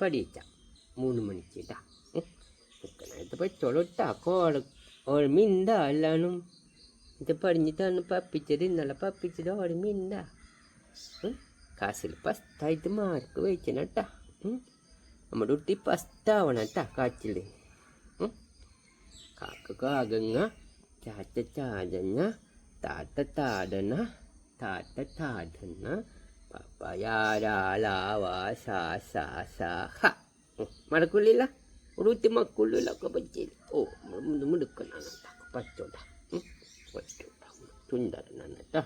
പഠിച്ച മൂന്ന് മണിക്ക് കേട്ടാ നേരത്തെ പോയി ഇട്ടാ കോള ഓർമ്മയുണ്ടാ എല്ലാനും. ഇത് പഠിഞ്ഞിട്ടാണ് പപ്പിച്ചത്. ഇന്നലെ പപ്പിച്ചത് ഓർമ്മയുണ്ടാ കാസിൽ പസ്തായിട്ട് മാർക്ക് കേട്ടാ നമ്മുടെ കുട്ടി ഫസ്റ്റാവണം കേട്ടാ കാച്ചിൽ കാക്ക കാകങ്ങ ചാച്ച ചാജങ്ങ താത്ത താടന താത്ത താടന പപ്പയാരാലാവാ സാ സാ സാ ഹ മടക്കുള്ളില്ല ഒരു മക്കുള്ളിലൊക്കെ പറ്റിയില്ല ഓ നമ്മൾ മിടുക്കനാണ് പറ്റോട്ടാ പറ്റോട്ടാ ചുണ്ടരനാണ് കേട്ടാ.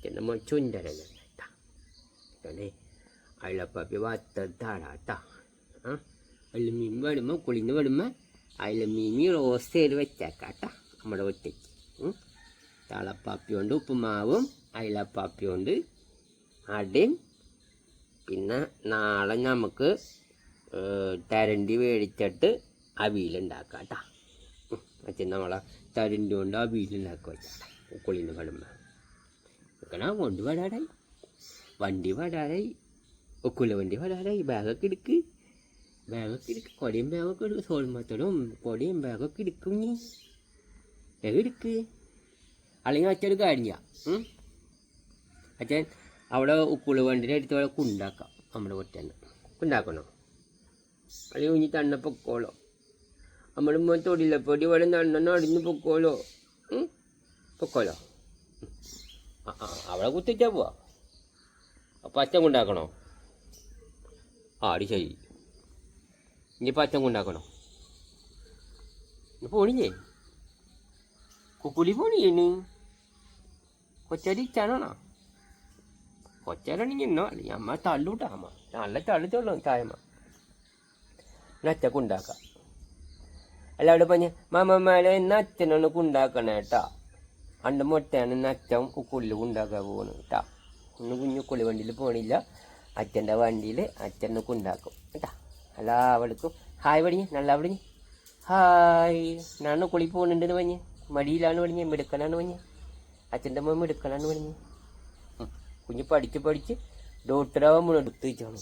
ചെന്നമ്മ ചുണ്ടരനാണ് കേട്ടാ. കേട്ടോනේ അയലപ്പാപ്പി വത്തത്താടാട്ടാ ആ. അതിൽ മീൻ വരുമ്പോൾ കുളിന്ന് വരുമ്പോൾ അതിൽ മീനി റോസ് ചെയ്ത് വെച്ചേക്കാട്ടാ നമ്മുടെ ഒറ്റയ്ക്ക്. താളപ്പാപ്പി കൊണ്ട് ഉപ്പുമാവും അയലപ്പാപ്പി കൊണ്ട് അടയും. പിന്നെ നാളെ നമുക്ക് തരണ്ടി മേടിച്ചിട്ട് അവിയലുണ്ടാക്കാം കേട്ടോ അച്ഛൻ നമ്മളെ തരണ്ടി കൊണ്ട് അവിയലുണ്ടാക്കുക വെച്ചാട്ടാ കുളിന്ന് വരുമ്പോൾ നിൽക്കണ കൊണ്ട് വരാടായി വണ്ടി വരാടായി ഒക്കുല വണ്ടി വരാടായി ബാഗൊക്കെ എടുക്ക്. ബാഗൊക്കെ എടുക്ക്. കൊടിയും ബാഗൊക്കെ എടുക്ക്. സോൾമത്തോടും കൊടിയും ബാഗൊക്കെ എടുക്കും നീ ബാഗ് എടുക്ക്. അല്ലെങ്കിൽ അച്ഛൻ ഒരു കാര്യം ചെയ്യാം അച്ഛൻ അവിടെ ഉക്കുള വണ്ടിന്റെ അടുത്ത് അവിടെ കുണ്ടാക്കാം നമ്മുടെ ഒറ്റന്ന് കുണ്ടാക്കണോ? അല്ലെങ്കിൽ കുഞ്ഞി തണ്ണ പൊക്കോളോ? നമ്മുടെ മോൻ തൊടിലപ്പൊടി ഇവിടെ നണ്ണെണ്ണം അടിഞ്ഞ് പൊക്കോളോ? പൊക്കോളോ? അവിടെ കുത്തിച്ചാ പോവാ. അപ്പം അച്ഛൻ കൊണ്ടാക്കണോ? ആടി ശരി. ഇനിയിപ്പോൾ അച്ഛൻ കൊണ്ടാക്കണോ? പോണിഞ്ഞേ കുക്കുലി പോണിയേന് കൊച്ചടി ഇച്ചാണോ കൊച്ചരാണെങ്കിൽ എന്നോ അല്ലെങ്കിൽ അമ്മ തള്ളൂട്ടാ അമ്മ. നല്ല തള്ളിത്തോളൂ ചായമ്മ അച്ഛക്ക് ഉണ്ടാക്കാം. അല്ല അവിടെ പറഞ്ഞ മാമമ്മേലെ എന്നാ അച്ഛനാണ് ഉണ്ടാക്കണേ കേട്ടാ. അണ്ട മുട്ടയാണ് ഇന്ന് അച്ഛൻ കുക്കുള്ളിൽ ഉണ്ടാക്കാൻ പോകുന്നത് കേട്ടാ. ഒന്ന് കുഞ്ഞു കുളി വണ്ടിയിൽ പോണില്ല. അച്ഛന്റെ വണ്ടിയിൽ അച്ഛനെ ഉണ്ടാക്കും കേട്ടാ. എല്ലാവർക്കും ഹായ് പടിഞ്ഞ് നല്ല പടിഞ്ഞ് ഹായ് ഞാൻ കുളി പോകുന്നുണ്ടെന്ന് പറഞ്ഞ് മടിയിലാണ് പടിഞ്ഞ് മിടുക്കനാണ് പറഞ്ഞ് അച്ഛന്റെ മോൻ മിടുക്കനാണ് പറഞ്ഞ് കുഞ്ഞ് പഠിച്ച് പഠിച്ച് ഡോക്ടറാവാൻ എടുത്തു വെച്ചാണ്